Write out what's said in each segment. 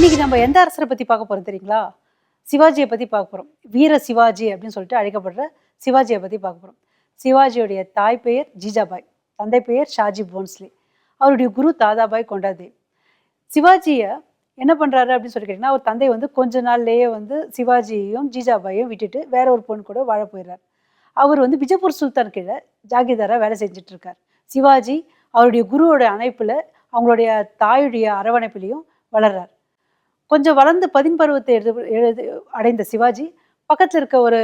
இன்னைக்கு நம்ம எந்த அரசரை பத்தி பார்க்க போறோம் தெரியுங்களா? சிவாஜியை பத்தி பார்க்க போறோம். வீர சிவாஜி அப்படின்னு சொல்லிட்டு அழைக்கப்படுற சிவாஜியை பத்தி பார்க்க போறோம். சிவாஜியுடைய தாய் பெயர் ஜிஜாபாய் தந்தை பெயர் ஷாஜி போன்ஸ்லே. அவருடைய குரு தாதாபாய் கொண்டாதே சிவாஜியை என்ன பண்ணுறாரு அப்படின்னு சொல்லி கேட்டிங்கன்னா அவர் தந்தை வந்து கொஞ்ச நாள்லேயே வந்து சிவாஜியையும் ஜிஜாபாயையும் விட்டுட்டு வேற ஒரு பொண்ணு கூட வாழ போயிடுறார். அவர் வந்து பிஜப்பூர் சுல்தான் கீழே ஜாகிதாரா வேலை செஞ்சுட்டு இருக்கார். சிவாஜி அவருடைய குருவோட அணைப்பில் அவங்களுடைய தாயுடைய அரவணைப்பிலையும் வளர்றார். கொஞ்சம் வளர்ந்து பதின்பருவத்தை எழுது எழுது அடைந்த சிவாஜி பக்கத்தில் இருக்க ஒரு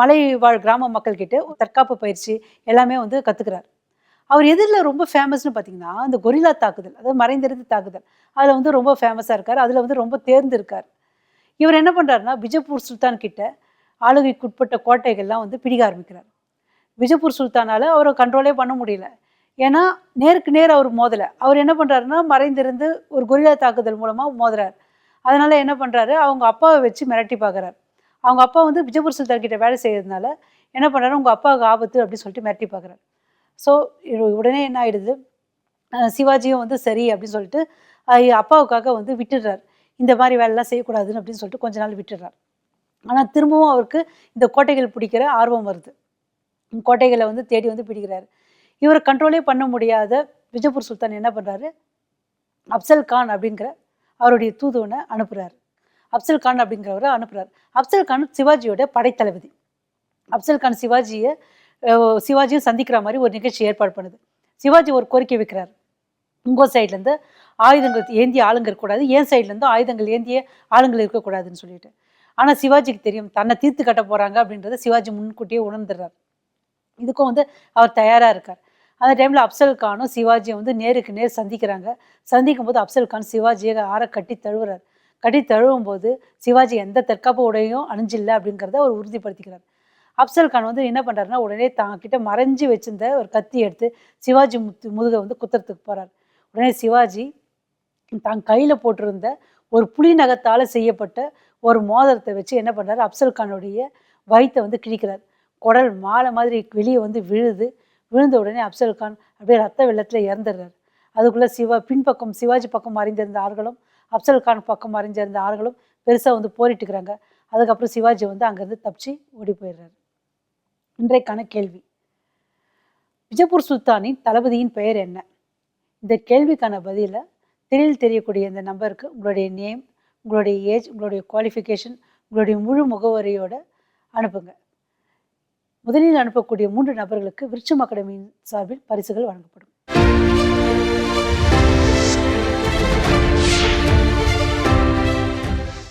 மலை வாழ் கிராம மக்கள் கிட்ட தற்காப்பு பயிற்சி எல்லாமே வந்து கத்துக்கிறார். அவர் எதிரில் ரொம்ப ஃபேமஸ்னு பார்த்தீங்கன்னா அந்த கொரில்லா தாக்குதல் அதாவது மறைந்திருந்து தாக்குதல் அதில் வந்து ரொம்ப ஃபேமஸாக இருக்கார் அதில் வந்து ரொம்ப தேர்ந்து இருக்கார். இவர் என்ன பண்ணுறாருன்னா பிஜப்பூர் சுல்தான் கிட்ட ஆளுகைக்குட்பட்ட கோட்டைகள்லாம் வந்து பிடிக்க ஆரம்பிக்கிறார். பிஜப்பூர் சுல்தானால அவரை கண்ட்ரோலே பண்ண முடியல. ஏன்னா நேருக்கு நேர் அவர் மோதலை. அவர் என்ன பண்ணுறாருன்னா மறைந்திருந்து ஒரு கொரில்லா தாக்குதல் மூலமாக மோதுறார். அதனால் என்ன பண்ணுறாரு அவங்க அப்பாவை வச்சு மிரட்டி பார்க்குறாரு. அவங்க அப்பா வந்து விஜயபூர் சுல்தான்கிட்ட வேலை செய்கிறதுனால என்ன பண்ணுறாரு உங்கள் அப்பாவுக்கு ஆபத்து அப்படின்னு சொல்லிட்டு மிரட்டி பார்க்குறாரு. ஸோ உடனே என்ன ஆகிடுது சிவாஜியும் வந்து சரி அப்படின்னு சொல்லிட்டு அப்பாவுக்காக வந்து விட்டுடுறார். இந்த மாதிரி வேலைலாம் செய்யக்கூடாதுன்னு அப்படின்னு சொல்லிட்டு கொஞ்ச நாள் விட்டுடுறார். ஆனால் திரும்பவும் அவருக்கு இந்த கோட்டைகள் பிடிக்கிற ஆர்வம் வருது. கோட்டைகளை வந்து தேடி வந்து பிடிக்கிறாரு. இவரை கண்ட்ரோலே பண்ண முடியாத விஜயபூர் சுல்தான் என்ன பண்ணுறாரு அப்சல் கான் அப்படிங்கிற அவருடைய தூதுவனை அனுப்புகிறார் அப்சல் கான் அப்படிங்கிறவரை அனுப்புகிறார் அப்சல் கான் சிவாஜியோட படைத்தளபதி. அப்சல் கான் சிவாஜியை சிவாஜியும் சந்திக்கிற மாதிரி ஒரு நிகழ்ச்சி ஏற்பாடு பண்ணுது. சிவாஜி ஒரு கோரிக்கை வைக்கிறார். உங்கள் சைட்லேருந்து ஆயுதங்கள் ஏந்திய ஆளுங்க இருக்கக்கூடாது என் சைட்லேருந்து ஆயுதங்கள் ஏந்திய ஆளுங்கள் இருக்கக்கூடாதுன்னு சொல்லிட்டு. ஆனால் சிவாஜிக்கு தெரியும் தன்னை தீர்த்து கட்ட போகிறாங்க அப்படின்றத சிவாஜி முன்கூட்டியே உணர்ந்துடுறார். இதுக்கும் வந்து அவர் தயாராக இருக்கார். அந்த டைமில் அப்சல் கானும் சிவாஜியும் வந்து நேருக்கு நேர் சந்திக்கிறாங்க. சந்திக்கும் போது அப்சல் கான் சிவாஜியை ஆற கட்டி தழுவுறார். கட்டி தழுவும் போது சிவாஜி எந்த தற்காப்பு உடையும் அணிஞ்சில்லை அப்படிங்கிறத அவர் உறுதிப்படுத்திக்கிறார். அப்சல் கான் வந்து என்ன பண்ணுறாருன்னா உடனே தான் கிட்ட மறைஞ்சு வச்சிருந்த ஒரு கத்தி எடுத்து சிவாஜி முத்து முதுகை வந்து குத்துறதுக்கு போகிறார் உடனே சிவாஜி தான் கையில் போட்டிருந்த ஒரு புலி நகத்தால் செய்யப்பட்ட ஒரு மோதிரத்தை வச்சு என்ன பண்ணுறாரு அப்சல் கானுடைய வயிற்றை வந்து கிழிக்கிறார். குடல் மாலை மாதிரி வெளியே வந்து விழுது. விழுந்த உடனே அப்சல் கான் அப்படியே ரத்த வெள்ளத்தில் இறந்துடுறாரு. அதுக்குள்ளே சிவா பின்பக்கம் சிவாஜி பக்கம் மறைந்திருந்த ஆறுகளும் அப்சல் கான் பக்கம் மறைஞ்சிருந்த ஆறுகளும் பெருசாக வந்து போரிட்டுக்கிறாங்க. அதுக்கப்புறம் சிவாஜி வந்து அங்கேருந்து தப்பிச்சு ஓடி போயிடுறாரு. இன்றைக்கான கேள்வி. விஜயபூர் சுல்தானின் தளபதியின் பெயர் என்ன? இந்த கேள்விக்கான பதிலை திரையில் தெரியக்கூடிய இந்த நம்பருக்கு உங்களுடைய நேம் உங்களுடைய ஏஜ் உங்களுடைய குவாலிஃபிகேஷன் உங்களுடைய முழு முகவரியோடு அனுப்புங்க. முதலில் அனுப்பக்கூடிய மூன்று நபர்களுக்கு விருட்சம் அகாடமியின் சார்பில் பரிசுகள் வழங்கப்படும்.